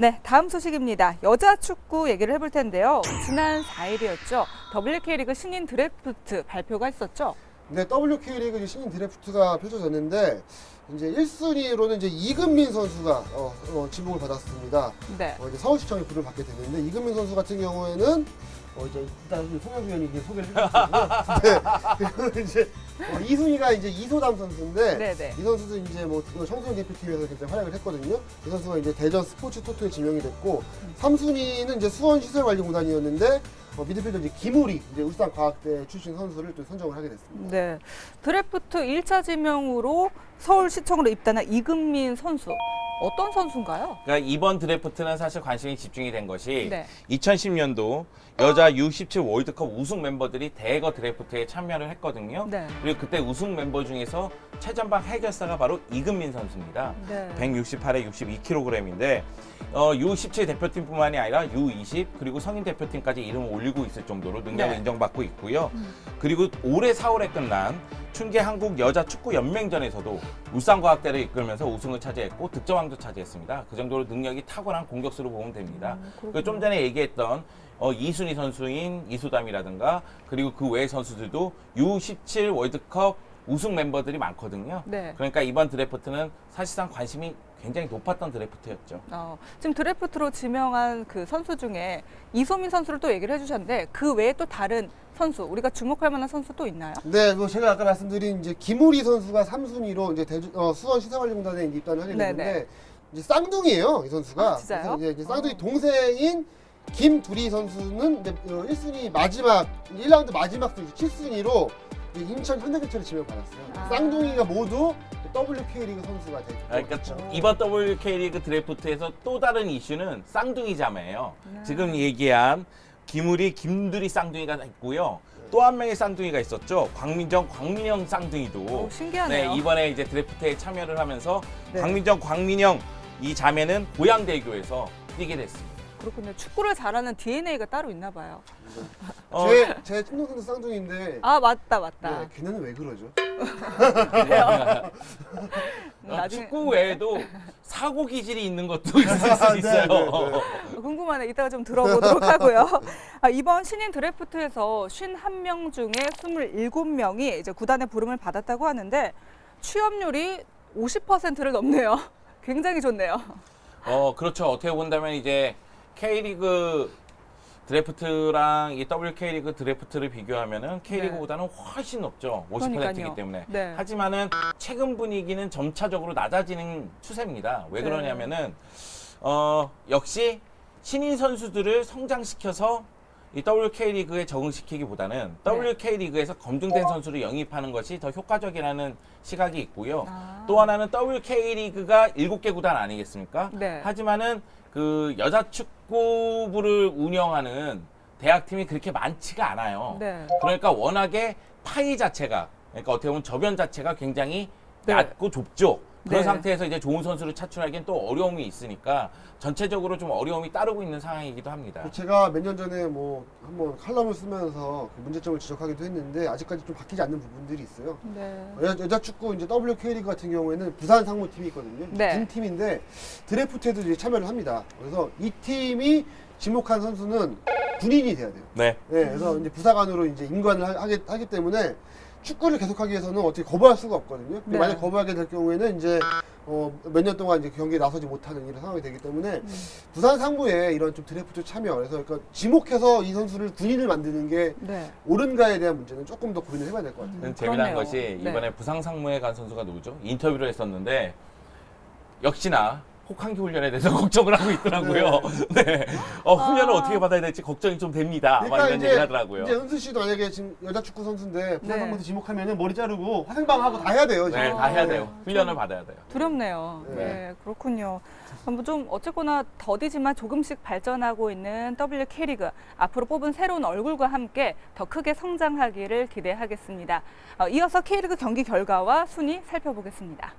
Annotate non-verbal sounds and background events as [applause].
네, 다음 소식입니다. 여자 축구 얘기를 해볼 텐데요. 지난 4일이었죠. WK리그 신인 드래프트 발표가 있었죠. 네, WK리그 이제 신인 드래프트가 펼쳐졌는데 이제 1순위로는 이제 이금민 선수가 어, 어, 지목을 받았습니다. 네. 어, 이제 서울시청의 부를 받게 됐는데 이금민 선수 같은 경우에는 어, 이제 일단 송영주 의원이 이제 소개를 해주셨고요. [laughs] 네. 그리고 이제 어, 2순위가 이제 이소담 선수인데 네네. 이 선수도 이제 뭐 청소년 대표팀에서 굉장히 활약을 했거든요. 이 선수가 이제 대전 스포츠 토토에 지명이 됐고 3순위는 이제 수원 시설관리공단이었는데 어, 미드필더 이제 김우리 이제 울산과학대 출신 선수를 또 선정을 하게 됐습니다. 네. 드래프트 1차 지명으로 서울시청으로 입단한 이금민 선수. 어떤 선수인가요? 그러니까 이번 드래프트는 사실 관심이 집중이 된 것이 네. 2010년도 여자 U17 월드컵 우승 멤버들이 대거 드래프트에 참여를 했거든요. 네. 그리고 그때 우승 멤버 중에서 최전방 해결사가 바로 이금민 선수입니다. 네. 168에 62kg인데 어, U17 대표팀뿐만이 아니라 U20 그리고 성인 대표팀까지 이름을 올리고 있을 정도로 능력을 네. 인정받고 있고요. 그리고 올해 4월에 끝난 춘계 한국 여자 축구 연맹전에서도 울산과학대를 이끌면서 우승을 차지했고 득점왕도 차지했습니다. 그 정도로 능력이 탁월한 공격수로 보면 됩니다. 음, 그리고 좀 전에 얘기했던 어, 이순희 선수인 이수담이라든가 그리고 그 외의 선수들도 U17 월드컵 우승 멤버들이 많거든요. 네. 그러니까 이번 드래프트는 사실상 관심이 굉장히 높았던 드래프트였죠. 어, 지금 드래프트로 지명한 그 선수 중에 이소민 선수를 또 얘기를 해주셨는데 그 외에 또 다른 선수 우리가 주목할 만한 선수 또 있나요? 네, 뭐 제가 아까 말씀드린 이제 김우리 선수가 3순위로 이제 대주, 어, 수원 시설관리공단에 이제 입단을 하게 네네. 됐는데 이제 쌍둥이에요, 이 선수가. 아, 진짜요? 그래서 이제 쌍둥이 어. 동생인 김두리 선수는 이제 어, 1순위 마지막 1라운드 마지막 순위 7순위로 인천 현대캐쳐를 지명받았어요. 아. 쌍둥이가 모두 WK리그 선수가 됐죠. 그러니까 이번 WK리그 드래프트에서 또 다른 이슈는 쌍둥이 자매예요. 네. 지금 얘기한 김우리, 김두리 쌍둥이가 있고요. 또 한 명의 쌍둥이가 있었죠. 광민정, 광민영 쌍둥이도. 오, 신기하네요. 네, 이번에 이제 드래프트에 참여를 하면서 네. 광민정, 광민영 이 자매는 고양대교에서 뛰게 됐습니다. 그렇군요. 축구를 잘하는 DNA가 따로 있나 봐요. 어, 제, 제 친동생도 쌍둥이인데 아 맞다 맞다. 네, 걔네는 왜 그러죠? 어, 나중에 축구 외에도 사고 기질이 있는 것도 있을 수 [laughs] 네, 있어요. 네, 네. 궁금하네. 이따가 좀 들어보도록 [laughs] 하고요. 아, 이번 신인 드래프트에서 51명 중에 27명이 이제 구단의 부름을 받았다고 하는데 취업률이 50%를 넘네요. [laughs] 굉장히 좋네요. 어, 그렇죠. 어떻게 본다면 이제 K리그 드래프트랑 이 WK리그 드래프트를 비교하면은 K리그보다는 훨씬 높죠. 50%이기 네. 그러니까요. 때문에. 네. 하지만은 최근 분위기는 점차적으로 낮아지는 추세입니다. 왜 네. 그러냐면은 어, 역시 신인 선수들을 성장시켜서 이 WK리그에 적응시키기보다는 네. WK리그에서 검증된 선수를 영입하는 것이 더 효과적이라는 시각이 있고요. 아. 또 하나는 WK리그가 7개 구단 아니겠습니까? 네. 하지만은 그 여자 축구부를 운영하는 대학팀이 그렇게 많지가 않아요. 네. 그러니까 워낙에 파이 자체가 그러니까 어떻게 보면 저변 자체가 굉장히 네. 얕고 좁죠. 그런 네. 상태에서 이제 좋은 선수를 차출하기엔 또 어려움이 있으니까 전체적으로 좀 어려움이 따르고 있는 상황이기도 합니다. 제가 몇 년 전에 뭐 한번 칼럼을 쓰면서 그 문제점을 지적하기도 했는데 아직까지 좀 바뀌지 않는 부분들이 있어요. 네. 여자, 여자 축구 이제 WK리그 같은 경우에는 부산 상무팀이 있거든요. 네. 군 팀인데 드래프트에도 이제 참여를 합니다. 그래서 이 팀이 지목한 선수는 군인이 돼야 돼요. 네. 네, 그래서 이제 부사관으로 이제 임관을 하- 하기, 하기 때문에 축구를 계속하기 위해서는 어떻게 거부할 수가 없거든요. 근데 네. 만약 거부하게 될 경우에는 이제 어, 몇 년 동안 이제 경기에 나서지 못하는 이런 상황이 되기 때문에 음. 부산 상무에 이런 좀 드래프트 참여 그래서 그러니까 지목해서 이 선수를 군인을 만드는 게 네. 옳은가에 대한 문제는 조금 더 고민을 해봐야 될 것 같아요. 음, 재미난 그렇네요. 것이 네. 이번에 부상 상무에 간 선수가 누구죠? 인터뷰를 했었는데 역시나 혹한기 훈련에 대해서 [laughs] 걱정을 하고 있더라고요. 네. 어, 훈련을 아. 어떻게 받아야 될지 걱정이 좀 됩니다. 막 이런 얘기를 하더라고요. 그러니까 이제 은수 씨도 만약에 지금 여자 축구 선수인데 부산 네. 지목하면은 머리 자르고 화생방 하고 다 해야 돼요. 지금. 네, 다 해야 돼요. 아, 훈련을 받아야 돼요. 두렵네요. 네, 네. 그렇군요. 뭐 좀 어쨌거나 더디지만 조금씩 발전하고 있는 WK리그 앞으로 뽑은 새로운 얼굴과 함께 더 크게 성장하기를 기대하겠습니다. 어, 이어서 K리그 경기 결과와 순위 살펴보겠습니다.